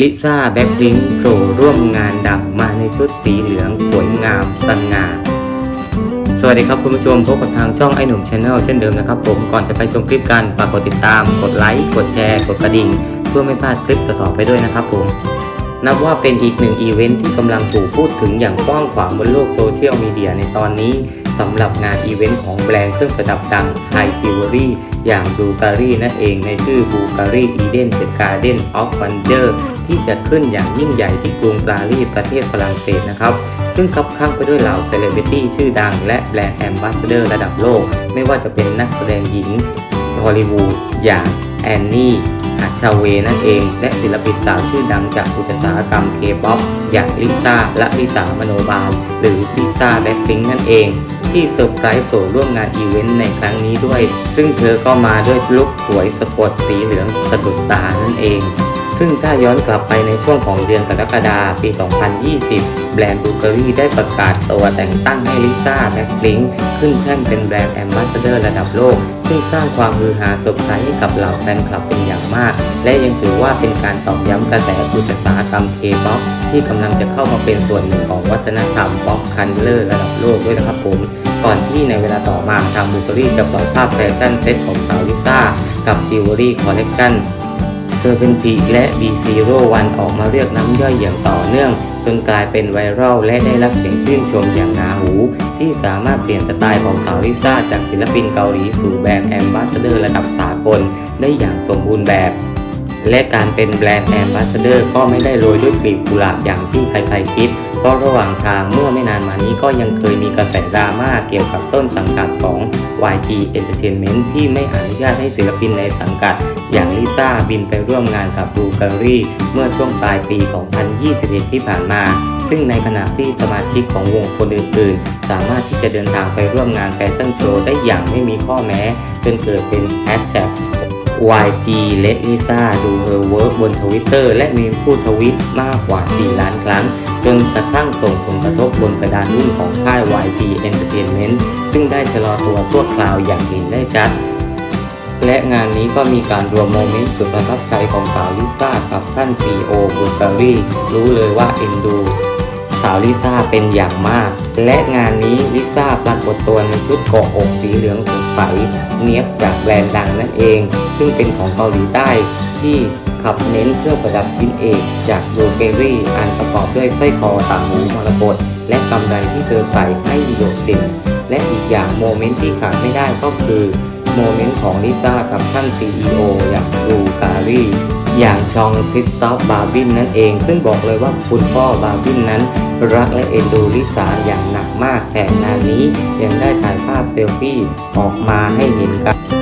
ลิซ่าแบ็คพิงค์โผล่ร่วมงานดังมาในชุดสีเหลืองสวยงามสง่าสวัสดีครับคุณผู้ชมพบกับทางช่องไอหนุ่มชาแนลเช่นเดิมนะครับผมก่อนจะไปชมคลิปกันฝากกดติดตาม กดไลค์ กดแชร์ กดกระดิ่ง เพื่อไม่พลาดคลิปต่อๆไปด้วยนะครับผม นับว่าเป็นอีกหนึ่งอีเวนท์ที่กำลังถูกพูดถึงอย่างกว้างขวางบนโลกโซเชียลมีเดียในตอนนี้ สำหรับงานอีเวนต์ของแบรนด์เครื่องประดับดังไฮจิวเวลรี่อย่างบูการีนั่นเองในชื่อบูการีอีเดนเดอะการ์เดนออฟวันเดอร์ที่จัดขึ้นอย่างยิ่งใหญ่ที่กรุงปารีสประเทศฝรั่งเศสนะครับ ซึ่งคับข้างไปด้วยเหล่าเซเลบริตี้ชื่อดัง และแบรนด์แอมบาสเดอร์ระดับโลก ไม่ว่าจะเป็นนักแสดงหญิงฮอลลีวูดอย่างแอนนี่ฮัชชาเวนั่นเอง และศิลปินสาวชื่อดังจากอุตสาหกรรมเคป๊อปอย่างลิซ่าและลิสามโนบาล หรือลิซ่าแบล็คพิงนั่นเอง ที่เซอร์ไพรส์โผล่ร่วมงานอีเวนต์ในครั้งนี้ด้วย ซึ่งเธอก็มาด้วยลุคสวยสปอร์ตสีเหลืองสะดุดตานั่นเอง ซึ่งถ้าย้อนกลับไปในช่วงของเดือนกรกฎาคมปี 2020 แบรนด์บูเกอรี่ได้ประกาศตัวแต่งตั้งให้ลิซ่าแบ็คลิงขึ้นแท่นเป็นแบรนด์แอมบาสเดอร์ระดับโลกซึ่งสร้างความฮือฮาเซอร์ไพรส์ให้กับเหล่าแฟนคลับเป็นอย่างมาก และยังถือว่าเป็นการตอกย้ำกระแสอุตสาหกรรมเคป๊อปที่กำลังจะเข้ามาเป็นส่วนหนึ่งของวัฒนธรรมป๊อปคันเลอร์ระดับโลกด้วยนะครับผม ก่อนที่ในเวลาต่อมาทางบูเกอรี่จะปล่อยภาพแฟชั่นเซ็ตของสาวลิซ่ากับจิวเวลรี่คอลเลกชันเซอร์เนทีและ B01 ออกมาเรียกน้ำย่อยอย่างต่อเนื่องจนกลายเป็นไวรัลและได้รับเสียงชื่นชมอย่างนาหู ที่สามารถเปลี่ยนสไตล์ของสาวลิซ่าจากศิลปินเกาหลีสู่แบรนด์แอมบาสเดอร์ระดับสากลได้อย่างสมบูรณ์แบบ และการเป็นแบรนด์แอมบาสเดอร์ก็ไม่ได้โรยด้วยกลีบกุหลาบอย่างที่ใครๆคิด เพราะระหว่างทางเมื่อไม่นานมานี้ก็ยังเคยมีกระแสดราม่าเกี่ยวกับต้นสังกัดของ YG Entertainment ที่ไม่อนุญาตให้ศิลปินในสังกัด อย่างลิซ่าบินไปร่วมงานกับบูการีเมื่อช่วงปลายปี 2021 ที่ผ่านมาซึ่งในขณะที่สมาชิกของวงคนอื่นๆ สามารถที่จะเดินทางไปร่วมงานแฟชั่นโชว์ได้อย่างไม่มีข้อแม้ จนเกิดเป็นแฮชแท็ก YG Let Lisa Do Her Work บนทวิตเตอร์และมีผู้ทวิตมากกว่า 4 ล้านครั้ง จนกระทั่งส่งผลกระทบบนกระดานหุ้นของค่าย YG Entertainment ซึ่งได้ชะลอตัวชั่วคราวอย่างเห็นได้ชัด และงานนี้ก็มีการรวมโมเมนต์สุดประทับใจของสาวลิซ่ากับท่าน CEO บูการีรู้เลยว่าเอ็นดู สาวลิซ่าเป็นอย่างมาก และงานนี้ลิซ่าปรากฏตัวในชุดเกาะอกสีเหลืองสดใสเนียบจากแบรนด์ดังนั่นเอง ซึ่งเป็นของเกาหลีใต้ที่ขับเน้นเครื่องประดับชิ้นเอกจากบูเกอรี่อันประกอบด้วยสร้อยคอต่างหูมรกตและกำไรที่เธอใส่ให้โดดเด่นและอีกอย่างโมเมนต์ที่ขาดไม่ได้ก็คือ โมเมนต์ของลิซ่ากับท่าน CEO อย่างบูการี อย่างชองคริสตอฟบาร์บินนั่นเอง ซึ่งบอกเลยว่าคุณพ่อบาร์บินนั้น รักและเอ็นดูลิสาอย่างหนักมากแต่งานนี้ยังได้ถ่ายภาพเซลฟี่ออกมาให้เห็นกัน